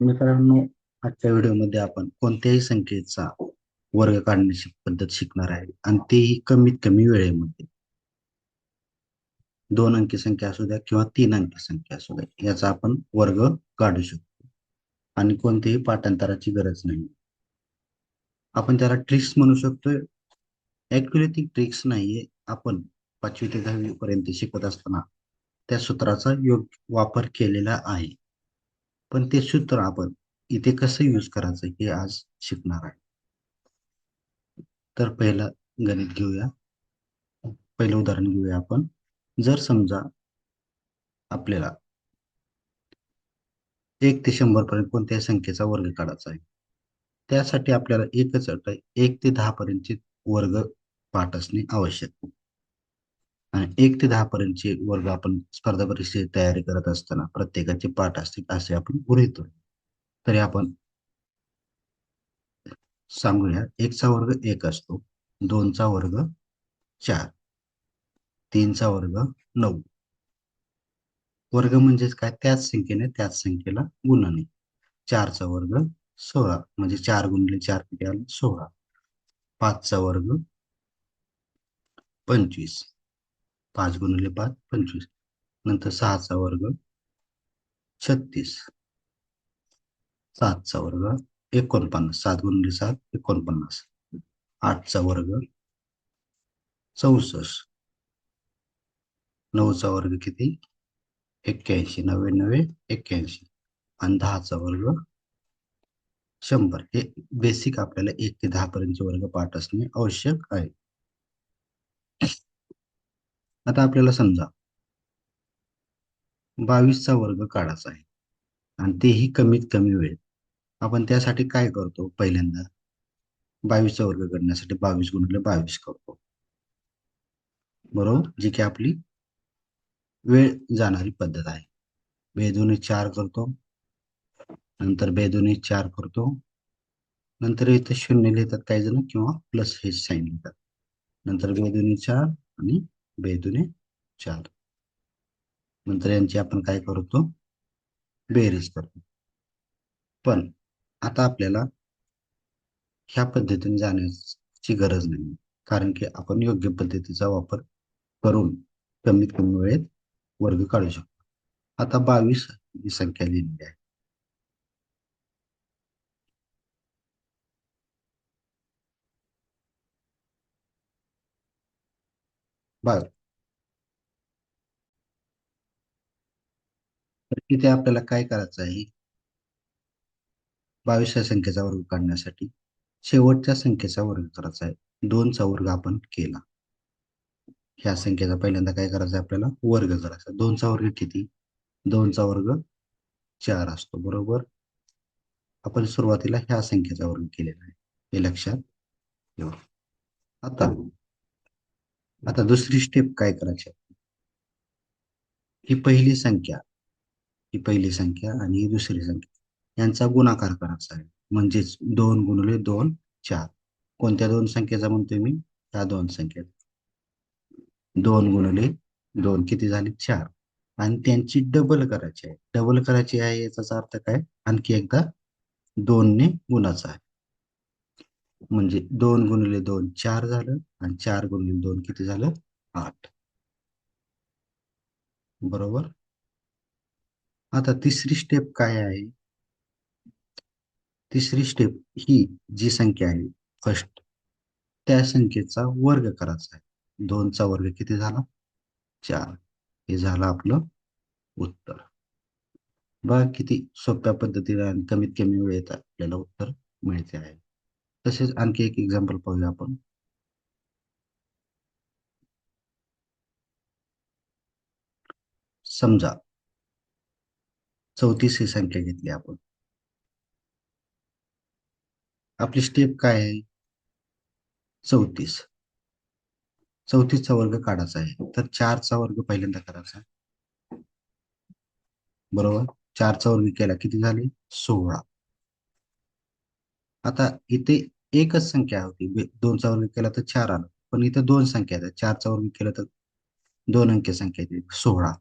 मित्रांनो आजच्या व्हिडिओमध्ये आपण कोणत्याही संख्येचा वर्ग काढण्याची पद्धत शिकणार आहे आणि तेही कमीत कमी वेळेमध्ये. दोन अंकी संख्या असू द्या किंवा तीन अंकी संख्या असू द्या याचा आपण वर्ग काढू शकतो. आणि कोणतेही पाठांतराची गरज नाही. आपण त्याला ट्रिक्स म्हणू शकतोय. ऍक्च्युली ती ट्रिक्स नाहीये. आपण पाचवी ते दहावी पर्यंत शिकत असताना त्या सूत्राचा योग्य वापर केलेला आहे. पण ते सूत्र आपण इथे कसं यूज करायचं हे आज शिकणार आहे. तर पहिलं गणित घेऊया. पहिलं उदाहरण घेऊया आपण. जर समजा आपल्याला एक ते शंभर पर्यंत कोणत्याही संख्येचा वर्ग काढायचा आहे. त्यासाठी आपल्याला एकच अट एक ते दहा पर्यंतचे वर्ग पाठ असणे आवश्यक. आणि एक ते दहा पर्यंतचे वर्ग आपण स्पर्धा परीक्षेची तयारी करत असताना प्रत्येकाचे पाठ असतील असे आपण गृहित तरी आपण सांगूया एकचा वर्ग एक असतो दोनचा वर्ग चार तीनचा वर्ग नऊ. वर्ग म्हणजेच काय? त्याच संख्येने त्याच संख्येला गुणणे चारचा वर्ग सोळा म्हणजे चार गुणले चार किती आले? सोळा. पाचचा वर्ग पंचवीस. पाच गुणिले पाच पंचवीस. नंतर सहाचा वर्ग छत्तीस. सातचा वर्ग एकोणपन्नास. सात गुणिले सात एकोणपन्नास. आठचा वर्ग चौसष्ट. नऊचा वर्ग किती? एक्क्याऐंशी. नव्याण्णव एक्क्याऐंशी. आणि दहाचा वर्ग शंभर. हे बेसिक आपल्याला एक ते दहा पर्यंतचे वर्ग पाठ असणे आवश्यक आहे. आता आपल्याला समजा बावीसचा वर्ग काढायचा आहे आणि तेही कमीत कमी वेळ. आपण त्यासाठी काय करतो पहिल्यांदा? बावीसचा वर्ग करण्यासाठी बावीस गुणिले बावीस करतो. बरोबर? जी की आपली वेळ जाणारी पद्धत आहे. बेदोनी चार करतो. नंतर बेदोने चार करतो. नंतर इथे शून्य लिहितात काही जण किंवा प्लस हे साईन लिहितात. नंतर बेदोनी चार आणि बेदोनी चार नंतर यांची आपण काय करतो? बेरीज करतो. पण आता आपल्याला ह्या पद्धतीने जाण्याची गरज नाही. कारण की आपण योग्य पद्धतीचा वापर करून कमीत कमी वेळेत वर्ग काढू शकतो. आता बावीस ही संख्या लिहिलेली आहे. बर तर आपल्याला काय करायचं आहे? बावीसच्या संख्येचा वर्ग काढण्यासाठी शेवटच्या संख्येचा वर्ग करायचा आहे. दोनचा वर्ग आपण केला. ह्या संख्येचा पहिल्यांदा काय करायचं आपल्याला? वर्ग करायचा दोनचा वर्ग किती? दोनचा वर्ग चार असतो. बरोबर? आपण सुरुवातीला ह्या संख्येचा वर्ग केलेला आहे. हे लक्षात ठेवा. आता आता दुसरी स्टेप काय करायची? ही पहिली संख्या ही पहिली संख्या आणि ही दुसरी संख्या. यांचा गुणाकार करायचा आहे म्हणजेच दोन गुणले दोन चार. कोणत्या दोन संख्येचा म्हणतोय मी? त्या दोन संख्येत दोन गुणले दोन किती झाले? चार. आणि त्यांची डबल करायची आहे. डबल करायची आहे याचा अर्थ काय? आणखी एकदा दोनने गुणाचा आहे. म्हणजे दोन गुणिले दोन चार झालं आणि चार गुणिले दोन किती झालं? आठ. बरोबर? आता तिसरी स्टेप काय आहे? तिसरी स्टेप ही जी संख्या आहे फर्स्ट त्या संख्येचा वर्ग करायचा आहे. दोनचा वर्ग किती झाला? चार. हे झालं आपलं उत्तर. बघा किती सोप्या पद्धतीने आणि कमीत कमी वेळेत आपल्याला उत्तर मिळते आहे. तसेच आणखी एक एक्झाम्पल पाहूया आपण. समजा चौतीस ही संख्या घेतली आपण. आपली स्टेप काय आहे? चौतीस. चौतीसचा वर्ग काढायचा आहे. तर चारचा वर्ग पहिल्यांदा करायचा. बरोबर? चारचा वर्ग केला. किती झाले? सोळा. आता इथे एकच संख्या होती. दोनचा वर्ग केला तर चार आलं. पण इथं दोन संख्या आहेत. चारचा वर्ग केला तर दोन अंकी संख्या येते. सोळा.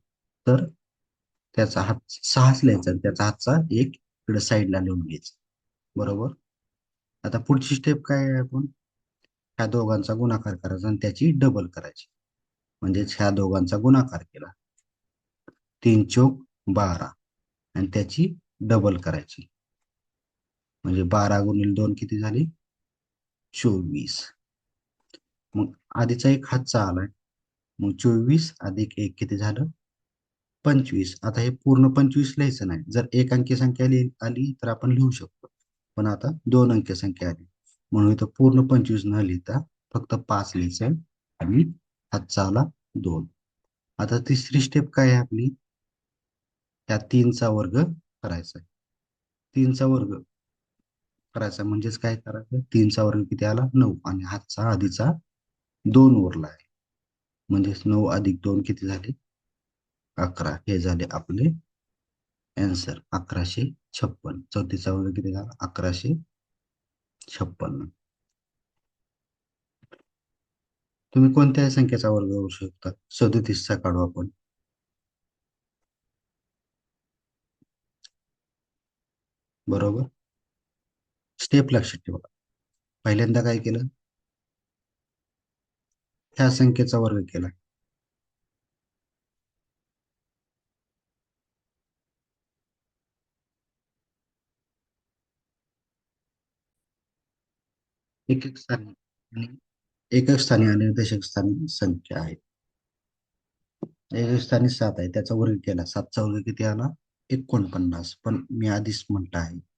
तर त्याचा हात सहाच लिहायचा त्याचा हातचा एक इकडे साईडला लिहून घ्यायचं. बरोबर? आता पुढची स्टेप काय आहे आपण? ह्या दोघांचा गुणाकार करायचा आणि त्याची डबल करायची. म्हणजेच ह्या दोघांचा गुणाकार केला. तीन चौक बारा. आणि त्याची डबल करायची. म्हणजे बारा गुणिले दोन किती झाली? चोवीस. मग आधीचा एक हातचा आलाय. मग चोवीस अधिक एक किती झालं? पंचवीस. आता हे पूर्ण पंचवीस लिहायचं नाही. जर एक अंकी संख्या लिहि आली तर आपण लिहू शकतो. पण आता दोन अंकी संख्या आली. म्हणून इथं पूर्ण पंचवीस न लिहिता फक्त पाच लिहायचं आणि हातचा आला दोन. आता तिसरी स्टेप काय आहे आपली? त्या तीनचा वर्ग करायचा आहे तीनचा वर्ग करायचा म्हणजेच काय करायचं? तीनचा वर्ग किती आला? नऊ. आणि हातचा आधीचा दोन उरला आहे. म्हणजेच नऊ अधिक दोन किती झाले? अकरा. हे झाले आपले अँसर अकराशे छप्पन. चौथीचा वर्ग किती झाला? अकराशे छप्पन्न तुम्ही कोणत्याही संख्येचा वर्ग करू शकता. सदोतीसचा काढू आपण. बरोबर? स्टेप लक्षात ठेवा. पहिल्यांदा काय केलं? ह्या संख्येचा वर्ग केला. एक एक स्थानी आणि एकक स्थानी आणि निर्देशक स्थानी संख्या आहे. एकक स्थानी सात आहे. त्याचा वर्ग केला. सातचा वर्ग किती आला? एकोणपन्नास. पण मी आधीच म्हटलं आहे.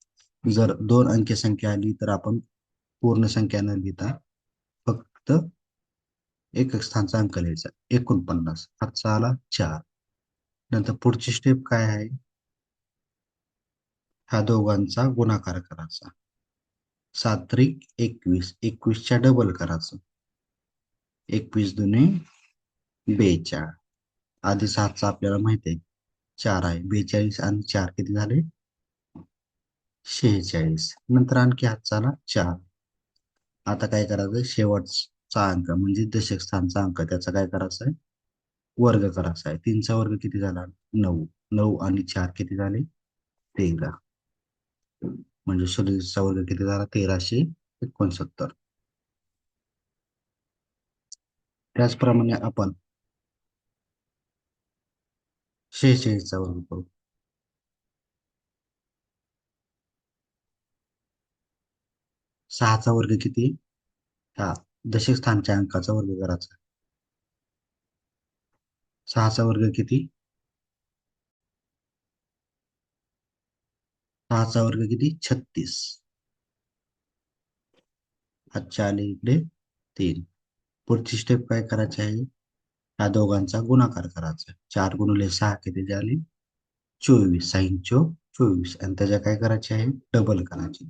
जर दोन अंकी संख्या आली तर आपण पूर्ण संख्या न लिहिता. फक्त एक स्थानचा अंक लिहायचा. एकोणपन्नास. हातचा आला चार. नंतर पुढची स्टेप काय आहे? ह्या दोघांचा गुणाकार करायचा. सात त्रिक एकवीस. एकवीसच्या डबल करायचं. एकवीस दुने बेचाळ आधी सातचा आपल्याला माहिती आहे. चार आहे. बेचाळीस आणि चार किती झाले? शेहेचाळीस. नंतर आणखी हातचा चाला चार. आता काय करायचं शेवटचा अंक म्हणजे दशक स्थानचा अंक. त्याचा काय करायचा आहे वर्ग करायचा आहे तीनचा वर्ग किती झाला? नऊ. नऊ आणि चार किती झाले? तेरा. म्हणजे सदतीसचा वर्ग किती झाला? तेराशे एकोणसत्तर. त्याचप्रमाणे आपण शेहेचाळीसचा वर्ग करू. सहाचा वर्ग किती? हा दशक स्थानच्या अंकाचा वर्ग करायचा. सहाचा वर्ग किती? सहाचा वर्ग किती? छत्तीस. आजच्या आले इकडे तीन. पुढची स्टेप काय करायची आहे? ह्या दोघांचा गुणाकार करायचा. चार गुणिले सहा किती झाले? चोवीस. साईन चो चोवीस. आणि त्याच्या काय करायचे आहे? डबल करायची.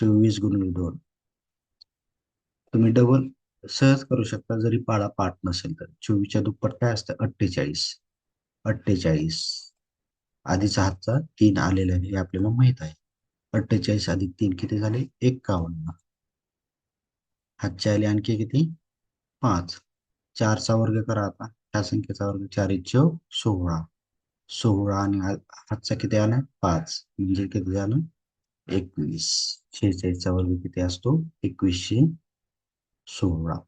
चोवीस गुणिले दोन. तुम्ही डबल सहज करू शकता जरी पाळा पाठ नसेल तर. चोवीसच्या दुप्पट काय असतं? अठ्ठेचाळीस. अठ्ठेचाळीस आधीचा हातचा तीन आलेला आहे हे आपल्याला माहीत आहे. अठ्ठेचाळीस अधिक तीन किती झाले? एक्कावन्न हातचे आले आणखी किती? पाच. चारचा वर्ग करा आता. ह्या संख्येचा वर्ग चार इच्छो सोळा. सोळा आणि हातचा किती आला? पाच. म्हणजे किती झालं? एकवीस. शेहेचाळीसचा वर्ग किती असतो? एकवीसशे सोळा.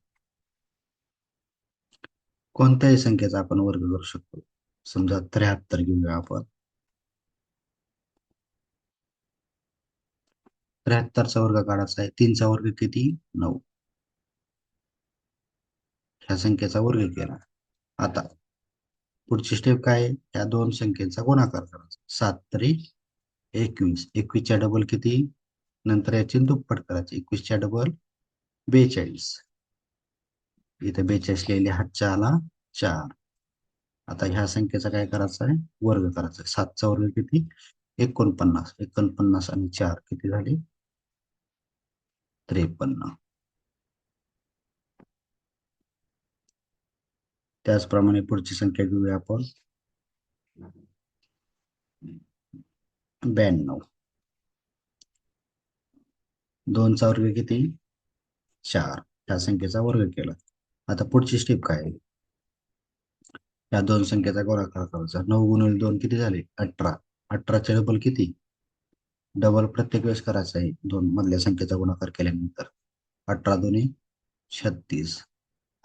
कोणत्याही संख्येचा आपण वर्ग करू शकतो. समजा त्र्याहत्तर घेऊया आपण. त्र्याहत्तरचा वर्ग काढायचा आहे. तीनचा वर्ग किती? नऊ. ह्या संख्येचा वर्ग केला. आता पुढची स्टेप काय आहे? या दोन संख्येचा गुणाकार करायचा. सात तरी एकवीस एकवीसच्या डबल किती? नंतर याची दुप्पट करायची. एकवीसच्या डबल बेचाळीस. इथे बेचाळीस लिहिले हातच्या आला चार. आता ह्या संख्येचा काय करायचा आहे? वर्ग करायचा आहे. सातचा वर्ग किती? एकोणपन्नास. एकोणपन्नास आणि चार किती झाले? त्रेपन्न. त्याचप्रमाणे पुढची संख्या घेऊया आपण. ब्याण्णव. दोनचा वर्ग किती? चार. या संख्येचा वर्ग केला. आता पुढची स्टेप काय आहे? या दोन संख्येचा गोराकार करायचा. नऊ गुणिले दोन किती झाले? अठरा. अठराचे डबल किती? डबल प्रत्येक वेळेस करायचा आहे. दोन मधल्या संख्येचा गुणाकार केल्यानंतर. अठरा दोन्ही छत्तीस.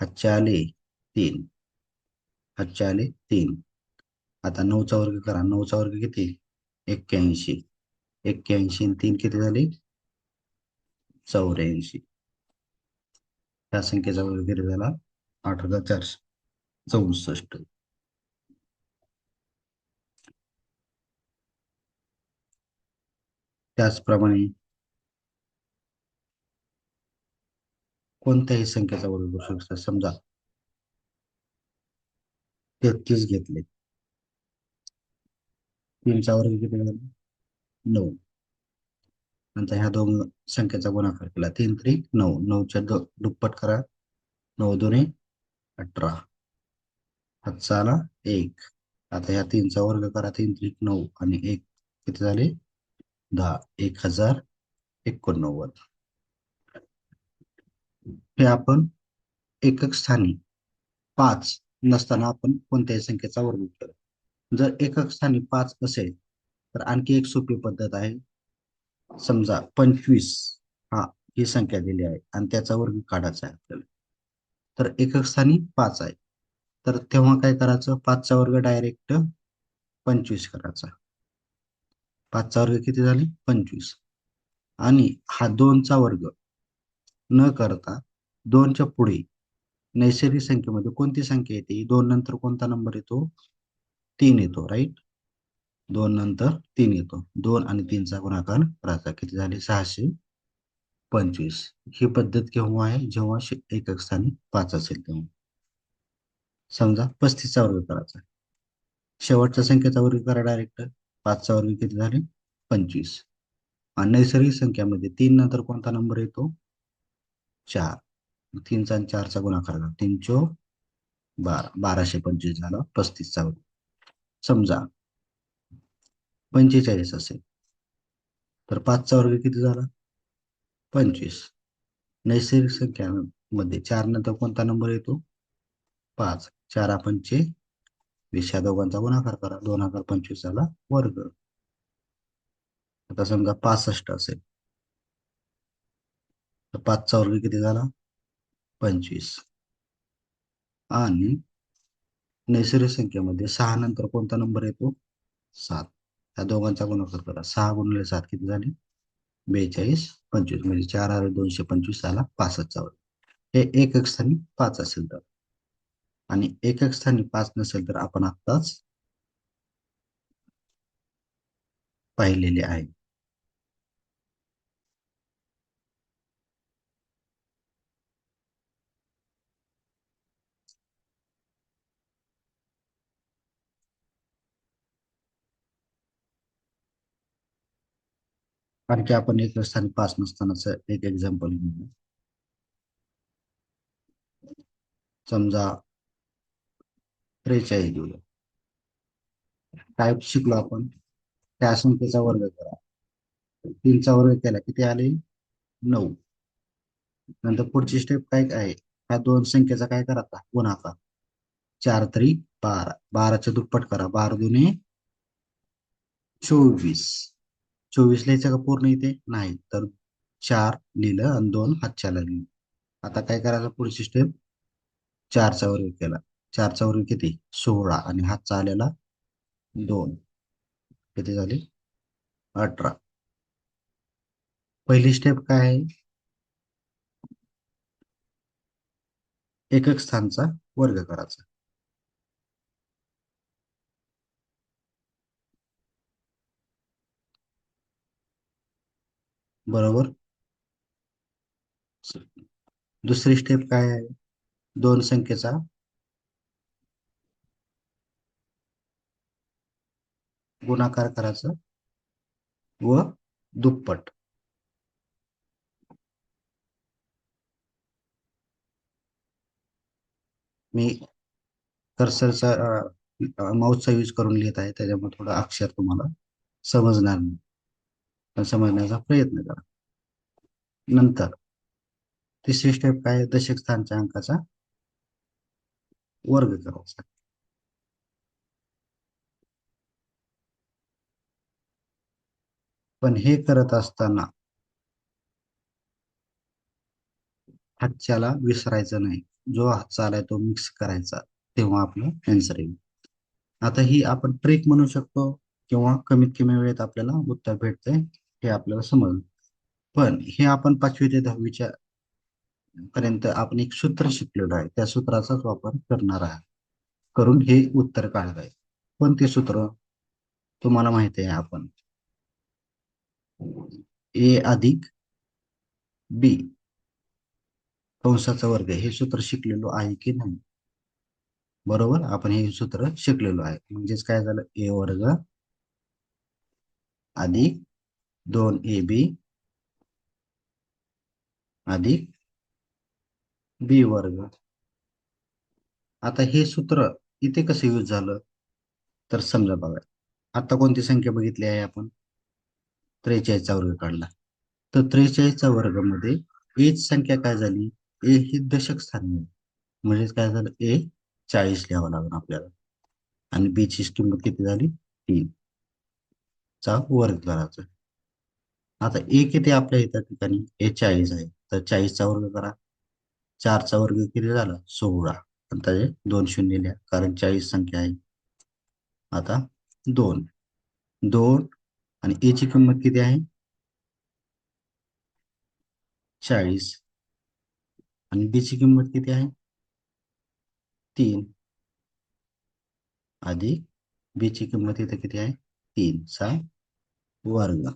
हातचे आले तीन. हातचे आले तीन. आता नऊचा वर्ग करा. नऊचा वर्ग किती? एक्क्याऐंशी. एक्क्याऐंशी आणि तीन किती झाली? चौऱ्याऐंशी. त्या संख्येचा वर्ग किती झाला आठ हजार चारशे चौसष्ट. त्याचप्रमाणे कोणत्याही संख्येचा वर्ग करू शकता समजा तेहतीस घेतले. तीनचा वर्ग किती झाला? नऊ. नंतर ह्या दोन संख्येचा गुणाकार केला. तीन त्री नऊ. नऊच्या दो दुप्पट करा. नऊ दोन्ही अठरा. हातचा आला एक. आता ह्या तीनचा वर्ग करा. तीन त्रिक नऊ आणि एक किती झाले? दहा. एक हजार एकोणनव्वद. हे आपण एकक स्थानी पाच नसताना आपण कोणत्याही संख्येचा वर्ग केला जर एकक स्थानी पाच असेल तर आणखी एक सोपी पद्धत आहे. समजा पंचवीस हा ही संख्या दिली आहे आणि त्याचा वर्ग काढायचा आहे आपल्याला. तर एकक स्थानी पाच आहे. तर तेव्हा काय करायचं? पाचचा वर्ग डायरेक्ट पंचवीस करायचा. पाचचा वर्ग किती झाले? पंचवीस. आणि हा दोनचा वर्ग न करता दोनच्या पुढे नैसर्गिक संख्येमध्ये कोणती संख्या येते? दोन नंतर कोणता नंबर येतो? तीन येतो राईट दोन नंतर तीन येतो. दोन आणि तीनचा गुणाकार करायचा किती झाले? सहाशे पंचवीस. ही पद्धत केव्हा आहे? जेव्हा एकक स्थानी पाच असेल तेव्हा. समजा पस्तीसचा वर्ग करायचा. शेवटच्या संख्येचा वर्ग करा डायरेक्ट पाचचा वर्ग किती झाले? पंचवीस. आणि नैसर्गिक संख्यामध्ये तीन नंतर कोणता नंबर येतो? चार. तीनचा आणि चारचा गुणाकार झाला तीन चो बारा. बाराशे पंचवीस झाला पस्तीसचा वर्ग. समजा पंचेचाळीस असेल तर पाचचा वर्ग किती झाला? पंचवीस. नैसर्गिक संख्यामध्ये चार नंतर कोणता नंबर येतो? पाच. चार पंचे वीस. या दोघांचा गुणाकार करा. दोन हजार पंचवीस झाला वर्ग. आता समजा पासष्ट असेल. तर पाचचा वर्ग किती झाला? पंचवीस. आणि नैसर्गिक संख्येमध्ये सहा नंतर कोणता नंबर येतो? सात. या दोघांचा गुणाकार करा. सहा गुणले सात किती झाले? बेचाळीस पंचवीस. म्हणजे चार हजार दोनशे पंचवीस झाला पासष्टचा वर्ग हे एक एक स्थानी पाच असेल तर. आणि एक एक स्थानी पाच नसेल तर आपण आत्ताच पाहिलेले आहे. कारण की आपण एक स्थानी पाच नसतानाच एक एक्झाम्पल घेऊ समजा त्रेचाळीस घेऊया. काय शिकलो आपण. त्या संख्येचा वर्ग करा. तीनचा वर्ग केला किती आले? नऊ. नंतर पुढची स्टेप काय आहे ह्या दोन संख्येचा काय करा गुणाकार. चार तरी बारा. बाराच्या दुप्पट करा. बारा दोन्ही चोवीस. चोवीस लिहायचं का पूर्ण इथे नाही. तर चार लिहिलं आणि दोन हातच्याला लिहिलं. आता काय करायचं पुढची स्टेप चारचा वर्ग केला. चारचा वर्ग किती? सोळा. आणि हातचा आलेला दोन. किती झाले? अठरा. पहिली स्टेप काय आहे? एकक स्थानचा वर्ग करायचा. बरोबर. दुसरी स्टेप काय आहे? दोन संख्येचा. गुणाकार करायचा. व दुप्पट. मी कर्सरचा माऊसचा यूज करून लिहित आहे त्याच्यामुळे थोडं अक्षर तुम्हाला समजणार नाही. समजण्याचा प्रयत्न करा. नंतर तिसरी स्टेप काय दशक स्थानच्या अंकाचा वर्ग करायचा. पण हे करत असताना हातच्याला विसरायचं नाही. जो हातचा आलाय तो मिक्स करायचा. तेव्हा आपलं आन्सर येईल. आता ही आपण ट्रिक म्हणू शकतो किंवा कमीत कमी वेळेत आपल्याला उत्तर भेटतंय. हे आपल्याला समजलं. पण हे आपण पाचवी ते दहावीच्या पर्यंत आपण एक सूत्र शिकलेलो आहे. त्या सूत्राचाच वापर करणार आहे करून हे उत्तर काढत आहे. पण ते सूत्र? तुम्हाला माहिती आहे आपण. ए अधिक बी कंसाचा वर्ग. हे सूत्र शिकलेलो आहे की नाही? बरोबर? आपण हे सूत्र शिकलेलो आहे. म्हणजेच काय झालं? ए वर्ग अधिक दोन ए बी अधिक बी वर्ग. आता हे सूत्र इथे कसं यूज झालं? तर समजा बघा आता कोणती संख्या बघितली आहे आपण? त्रेचाळीसचा वर्ग काढला. तर त्रेचाळीसच्या वर्गामध्ये एच संख्या काय झाली? ए ही दशक स्थानी म्हणजेच काय झालं? ए चाळीस लिहावं लागेल आपल्याला. आणि बी ची किंमत किती झाली? तीन. चा वर्ग करायचा. आता ए किती आपल्या इथं ठिकाणी? ए चाळीस आहे. तर चाळीसचा वर्ग करा. चारचा वर्ग किती झाला? सोळा. आणि त्याचे दोन शून्य लिहा. कारण चाळीस संख्या आहे. आता दोन. दोन आणि ए ची किंमत किती आहे? चाळीस. आणि बी ची किंमत किती आहे? तीन. अधिक बी ची किंमत इथे किती आहे? तीन चा वर्ग.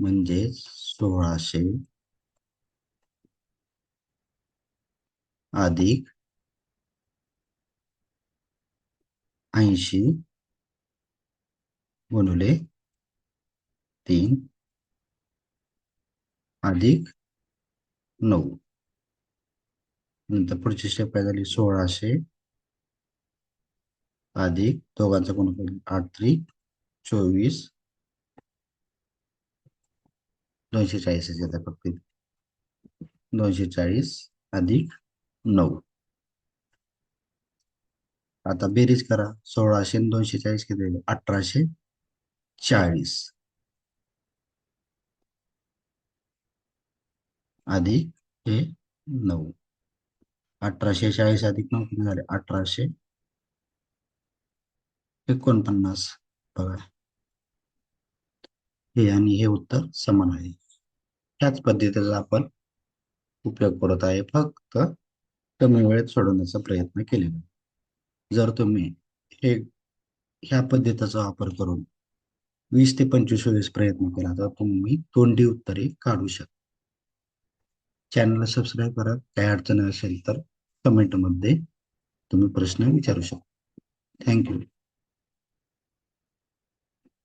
म्हणजेच सोळाशे अधिक ऐंशी गुणुले तीन अधिक नऊ. नंतर पुढची स्टेप काय झाली? सोळाशे अधिक दोघांचा गुण आठ त्रिक चोवीस दोनशे चाळीस येतात फक्त. दोनशे चाळीस अधिक नऊ. आता बेरीज करा. सोळाशे दोनशे चाळीस किती अठराशे चाळीस. अधिक हे नऊ. अठराशे चाळीस अधिक नऊ किती झाले? अठराशे एकोणपन्नास. बघा. हे आणि हे उत्तर समान आहे. त्याच पद्धतीचा आपण उपयोग करत आहे. फक्त कमी वेळेत सोडवण्याचा प्रयत्न केलेला जर तुम्ही हे ह्या पद्धतीचा वापर करून वीस ते पंचवीस वेळेस प्रयत्न केला तर तुम्ही तोंडी उत्तरे काढू शकता. चॅनलला सबस्क्राईब करा. काही अडचण असेल तर कमेंटमध्ये तुम्ही प्रश्न विचारू शकता. थँक्यू